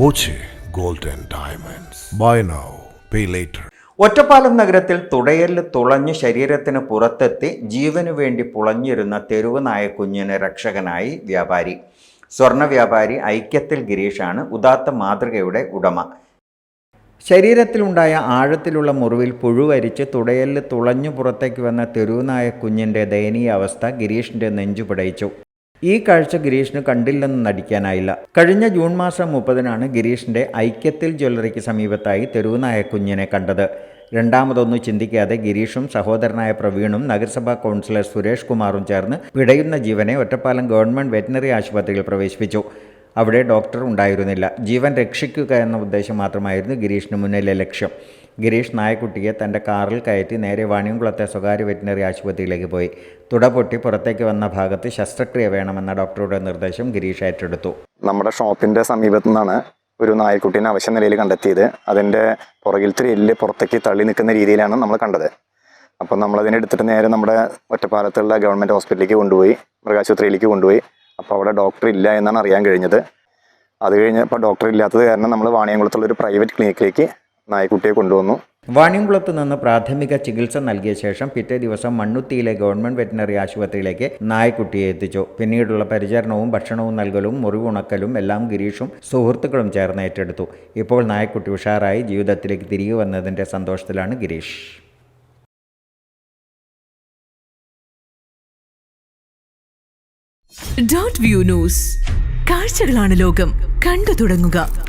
Boche golden diamonds. Buy now pay later. Ottapalam നഗരത്തിൽ തുടയൽ തുളഞ്ഞ് ശരീരത്തിന് പുറത്തെത്തി ജീവനു വേണ്ടി പുളഞ്ഞിരുന്ന തെരുവ് നായക്കുഞ്ഞിന് രക്ഷകനായി വ്യാപാരി. സ്വർണ വ്യാപാരി ഐക്യത്തിൽ ഗിരീഷാണ് ഉദാത്ത മാതൃകയുടെ ഉടമ. ശരീരത്തിലുണ്ടായ ആഴത്തിലുള്ള മുറിവിൽ പുഴുവരിച്ച് തുടയലിൽ തുളഞ്ഞു പുറത്തേക്ക് വന്ന തെരുവുനായ കുഞ്ഞിന്റെ ദയനീയ അവസ്ഥ ഗിരീഷിന്റെ നെഞ്ചു പിടയിച്ചു. ഈ കാഴ്ച ഗിരീഷിന് കണ്ടില്ലെന്ന് നടിക്കാനായില്ല. കഴിഞ്ഞ ജൂൺ മാസം മുപ്പതിനാണ് ഗിരീഷിന്റെ ഐക്യത്തിൽ ജ്വല്ലറിക്ക് സമീപത്തായി തെരുവുനായ കുഞ്ഞിനെ കണ്ടത്. രണ്ടാമതൊന്നും ചിന്തിക്കാതെ ഗിരീഷും സഹോദരനായ പ്രവീണും നഗരസഭാ കൗൺസിലർ സുരേഷ് കുമാറും ചേർന്ന് പിടയുന്ന ജീവനെ ഒറ്റപ്പാലം ഗവൺമെന്റ് വെറ്റിനറി ആശുപത്രിയിൽ പ്രവേശിപ്പിച്ചു. അവിടെ ഡോക്ടർ ഉണ്ടായിരുന്നില്ല. ജീവൻ രക്ഷിക്കുക എന്ന ഉദ്ദേശം മാത്രമായിരുന്നു ഗിരീഷിന് മുന്നിലെ ലക്ഷ്യം. ഗിരീഷ് നായക്കുട്ടിയെ തന്റെ കാറിൽ കയറ്റി നേരെ വാണിയംകുളത്തെ സ്വകാര്യ വെറ്റിനറി ആശുപത്രിയിലേക്ക് പോയി. തുട പൊട്ടി പുറത്തേക്ക് വന്ന ഭാഗത്ത് ശസ്ത്രക്രിയ വേണമെന്ന ഡോക്ടറുടെ നിർദ്ദേശം ഗിരീഷ് ഏറ്റെടുത്തു. നമ്മുടെ ഷോപ്പിന്റെ സമീപത്തു നിന്നാണ് ഒരു നായക്കുട്ടീനെ അവശ്യ നിലയിൽ കണ്ടെത്തിയത്. അതിന്റെ പുറകിലത്തെ എല്ല് പുറത്തേക്ക് തള്ളി നിൽക്കുന്ന രീതിയിലാണ് നമ്മൾ കണ്ടത്. അപ്പം നമ്മളതിനെ എടുത്തിട്ട് നേരെ നമ്മുടെ ഒറ്റപ്പാലത്തുള്ള ഗവൺമെന്റ് ഹോസ്പിറ്റലിലേക്ക് കൊണ്ടുപോയി മൃഗാശുപത്രിയിലേക്ക് കൊണ്ടുപോയി. അപ്പോൾ അവിടെ ഡോക്ടർ ഇല്ല എന്നാണ് അറിയാൻ കഴിഞ്ഞത്. അത് കഴിഞ്ഞപ്പോൾ ഡോക്ടർ ഇല്ലാത്തത് കാരണം നമ്മൾ വാണിയംകുളത്തുള്ള ഒരു പ്രൈവറ്റ് ക്ലിനിക്കിലേക്ക് നായ്ക്കുട്ടിയെ കൊണ്ടുവന്നു. വാണിയംകുളത്ത് നിന്ന് പ്രാഥമിക ചികിത്സ നൽകിയ ശേഷം പിറ്റേ ദിവസം മണ്ണുത്തിയിലെ ഗവൺമെന്റ് വെറ്റിനറി ആശുപത്രിയിലേക്ക് നായക്കുട്ടിയെ എത്തിച്ചു. പിന്നീടുള്ള പരിചരണവും ഭക്ഷണവും നൽകലും മുറിവുണക്കലും എല്ലാം ഗിരീഷും സുഹൃത്തുക്കളും ചേർന്ന് ഏറ്റെടുത്തു. ഇപ്പോൾ നായക്കുട്ടി ഉഷാറായി ജീവിതത്തിലേക്ക് തിരികെ വന്നതിന്റെ സന്തോഷത്തിലാണ് ഗിരീഷ്. ഡോട്ട് വ്യൂ ന്യൂസ് കാഴ്ചകളാണ് ലോകം. കണ്ടു തുടങ്ങുക.